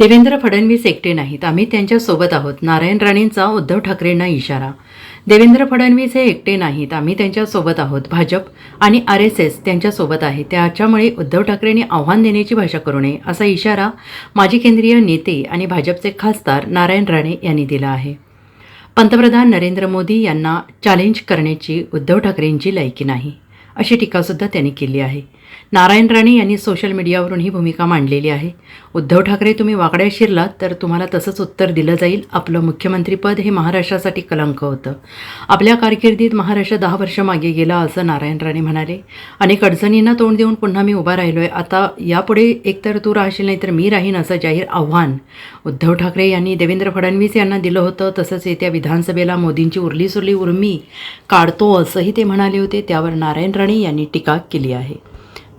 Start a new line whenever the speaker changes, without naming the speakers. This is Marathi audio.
देवेंद्र फडणवीस एकटे नाहीत. आम्ही त्यांच्यासोबत आहोत. नारायण राणेंचा उद्धव ठाकरेंना इशारा. देवेंद्र फडणवीस हे एकटे नाहीत. आम्ही त्यांच्यासोबत आहोत. भाजप आणि आर एस एस त्यांच्यासोबत आहे. त्याच्यामुळे उद्धव ठाकरेंनी आव्हान देण्याची भाषा करू नये असा इशारा माजी केंद्रीय नेते आणि भाजपचे खासदार नारायण राणे यांनी दिला आहे. पंतप्रधान नरेंद्र मोदी यांना चॅलेंज करण्याची उद्धव ठाकरेंची लायकी नाही अशी टीकासुद्धा त्यांनी केली आहे. नारायण राणे यांनी सोशल मीडियावरून ही भूमिका मांडलेली आहे. उद्धव ठाकरे तुम्ही वाकड्या शिरलात तर तुम्हाला तसंच उत्तर दिलं जाईल. आपलं मुख्यमंत्रीपद हे महाराष्ट्रासाठी कलंक होतं. आपल्या कारकिर्दीत महाराष्ट्र दहा वर्ष मागे गेला असं नारायण राणे म्हणाले. अनेक अडचणींना तोंड देऊन पुन्हा मी उभा राहिलो आहे आता यापुढे एकतर तू राहशील नाही तर मी राहीन असं जाहीर आव्हान उद्धव ठाकरे यांनी देवेंद्र फडणवीस यांना दिलं होतं. तसंच येत्या विधानसभेला मोदींची उरली सुरली उर्मी काढतो असंही ते म्हणाले होते. त्यावर नारायण राणे यांनी टीका केली आहे.